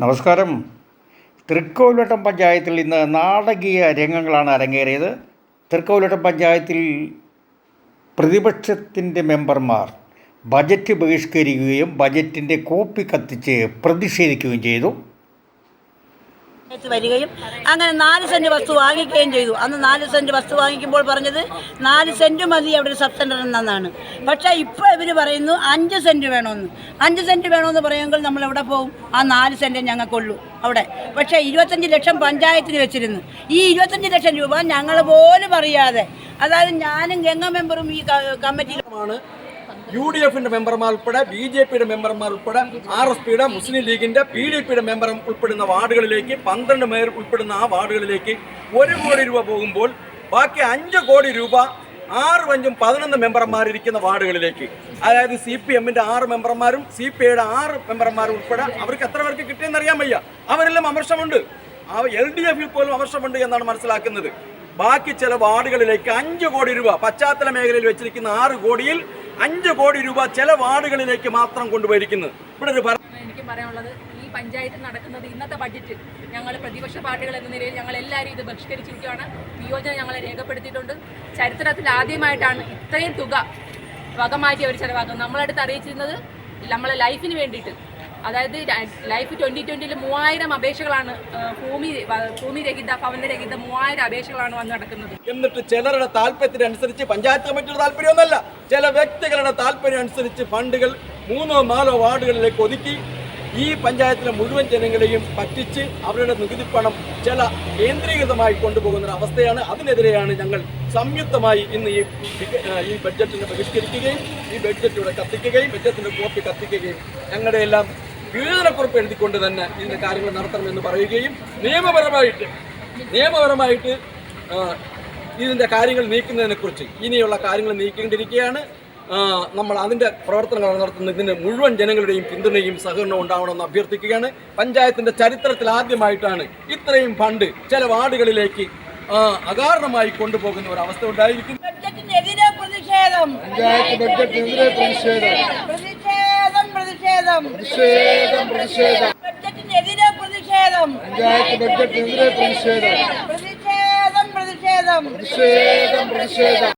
നമസ്കാരം. തൃക്കോവിലവട്ടം പഞ്ചായത്തിൽ ഇന്ന് നാടകീയ രംഗങ്ങളാണ് അരങ്ങേറിയത്. തൃക്കോവിലവട്ടം പഞ്ചായത്തിൽ പ്രതിപക്ഷത്തിന്റെ മെമ്പർമാർ ബജറ്റ് ബഹിഷ്കരിക്കുകയും ബജറ്റിന്റെ കോപ്പി കത്തിച്ച് പ്രതിഷേധിക്കുകയും ചെയ്തു. വരികയും അങ്ങനെ നാല് സെന്റ് വസ്തു വാങ്ങിക്കുകയും ചെയ്തു. അന്ന് നാല് സെന്റ് വസ്തു വാങ്ങിക്കുമ്പോൾ പറഞ്ഞത് നാല് സെന്റ് മതി അവിടെ ഒരു സബ് സെന്റർ എന്നാണ് പക്ഷേ ഇപ്പോൾ ഇവർ പറയുന്നു അഞ്ച് സെന്റ് വേണമെന്ന് അഞ്ച് സെന്റ് വേണമെന്ന് പറയുമെങ്കിൽ നമ്മൾ എവിടെ പോകും ആ നാല് സെന്റ് ഞങ്ങൾക്കുള്ളൂ അവിടെ. പക്ഷേ ഇരുപത്തഞ്ച് ലക്ഷം പഞ്ചായത്തിന് വെച്ചിരുന്നു. ഈ ഇരുപത്തഞ്ച് ലക്ഷം രൂപ ഞങ്ങൾ പോലും അറിയാതെ അതായത് ഞാനും ഗംഗ മെമ്പറും ഈ കമ്മിറ്റിയിലുമാണ് യു ഡി എഫിന്റെ മെമ്പർമാർ ഉൾപ്പെടെ ബി ജെ പിയുടെ മെമ്പർമാർ ഉൾപ്പെടെ ആർ എസ് പിയുടെ മുസ്ലിം ലീഗിന്റെ പി ഡി പിയുടെ മെമ്പർ ഉൾപ്പെടുന്ന വാർഡുകളിലേക്ക് പന്ത്രണ്ട് മേയർ ഉൾപ്പെടുന്ന ആ വാർഡുകളിലേക്ക് ഒരു കോടി രൂപ പോകുമ്പോൾ ബാക്കി അഞ്ച് കോടി രൂപ ആറ് അഞ്ചും പതിനൊന്ന് മെമ്പർമാരിരിക്കുന്ന വാർഡുകളിലേക്ക്. അതായത് സി പി എമ്മിന്റെ ആറ് മെമ്പർമാരും സി പി ഐയുടെ ആറ് മെമ്പർമാരും ഉൾപ്പെടെ അവർക്ക് എത്ര പേർക്ക് കിട്ടിയെന്ന് അറിയാൻ വയ്യ. അവരെല്ലാം അമർഷമുണ്ട്. എൽ ഡി എഫിൽ പോലും അമർഷമുണ്ട് എന്നാണ് മനസ്സിലാക്കുന്നത്. ബാക്കി ചില വാർഡുകളിലേക്ക് അഞ്ച് കോടി രൂപ പശ്ചാത്തല മേഖലയിൽ വെച്ചിരിക്കുന്ന ആറ് കോടിയിൽ അഞ്ച് കോടി രൂപ ചില വാർഡുകളിലേക്ക് മാത്രം കൊണ്ടുപോയിരിക്കുന്നത് ഇവിടെ ഒരു എനിക്ക് പറയാനുള്ളത് ഈ പഞ്ചായത്തിൽ നടക്കുന്നത് ഇന്നത്തെ ബഡ്ജറ്റ് ഞങ്ങൾ പ്രതിപക്ഷ പാർട്ടികൾ എന്ന നിലയിൽ ഞങ്ങൾ എല്ലാവരും ഇത് ബഹിഷ്കരിച്ചിരിക്കുകയാണ്. വിയോജനം ഞങ്ങളെ രേഖപ്പെടുത്തിയിട്ടുണ്ട്. ചരിത്രത്തിൽ ആദ്യമായിട്ടാണ് ഇത്രയും തുക വകമാറ്റി അവർ ചെലവാക്കുന്നത്. നമ്മളടുത്ത് അറിയിച്ചിരുന്നത് നമ്മളെ ലൈഫിന് വേണ്ടിയിട്ട്. അതായത് ലൈഫ് ട്വന്റി ട്വന്റിയിൽ മൂവായിരം അപേക്ഷകളാണ് ഭൂമി ഭൂമി രഹിത ഭവന രഹിത മൂവായിരം അപേക്ഷകളാണ് വന്ന് നടക്കുന്നത്. എന്നിട്ട് ചിലരുടെ താല്പര്യത്തിനനുസരിച്ച് പഞ്ചായത്ത് കമ്മിറ്റിയുടെ താല്പര്യമൊന്നല്ല. ചില വ്യക്തികളുടെ താല്പര്യം അനുസരിച്ച് ഫണ്ടുകൾ മൂന്നോ നാലോ വാർഡുകളിലേക്ക് ഒതുക്കി ഈ പഞ്ചായത്തിലെ മുഴുവൻ ജനങ്ങളെയും പറ്റിച്ച് അവരുടെ നികുതി പണം ചില കേന്ദ്രീകൃതമായി കൊണ്ടുപോകുന്ന അവസ്ഥയാണ് അതിനെതിരെയാണ് ഞങ്ങൾ സംയുക്തമായി ഇന്ന് ഈ ഈ ബഡ്ജറ്റിനെ ബഹിഷ്കരിക്കുകയും ഈ ബഡ്ജറ്റ് കത്തിക്കുകയും ബഡ്ജറ്റിന്റെ കോപ്പി കത്തിക്കുകയും ഞങ്ങളുടെ എല്ലാം വിവേചനക്കുറിപ്പ് എഴുതിക്കൊണ്ട് തന്നെ ഇതിന്റെ കാര്യങ്ങൾ നടത്തണമെന്ന് പറയുകയും നിയമപരമായിട്ട് നിയമപരമായിട്ട് ഇതിന്റെ ഇതിന്റെ കാര്യങ്ങൾ നീക്കുന്നതിനെക്കുറിച്ച് ഇനിയുള്ള കാര്യങ്ങൾ നീക്കിക്കൊണ്ടിരിക്കുകയാണ് നമ്മൾ അതിന്റെ പ്രവർത്തനങ്ങൾ നടത്തുന്ന ഇതിന് മുഴുവൻ ജനങ്ങളുടെയും പിന്തുണയും സഹകരണവും ഉണ്ടാവണമെന്ന് അഭ്യർത്ഥിക്കുകയാണ്. പഞ്ചായത്തിന്റെ ചരിത്രത്തിൽ ആദ്യമായിട്ടാണ് ഇത്രയും ഫണ്ട് ചില വാർഡുകളിലേക്ക് അകാരണമായി കൊണ്ടുപോകുന്ന ഒരു അവസ്ഥ ഉണ്ടായിരിക്കും പ്രതിഷേധം. പ്രതിഷേധം. പ്രതിഷേധം പ്രതിഷേധം. ബഡ്ജറ്റിനെതിരെ പ്രതിഷേധം. പഞ്ചായത്ത് ബഡ്ജറ്റിനെതിരെ പ്രതിഷേധം. പ്രതിഷേധം പ്രതിഷേധം. പ്രതിഷേധം പ്രതിഷേധം.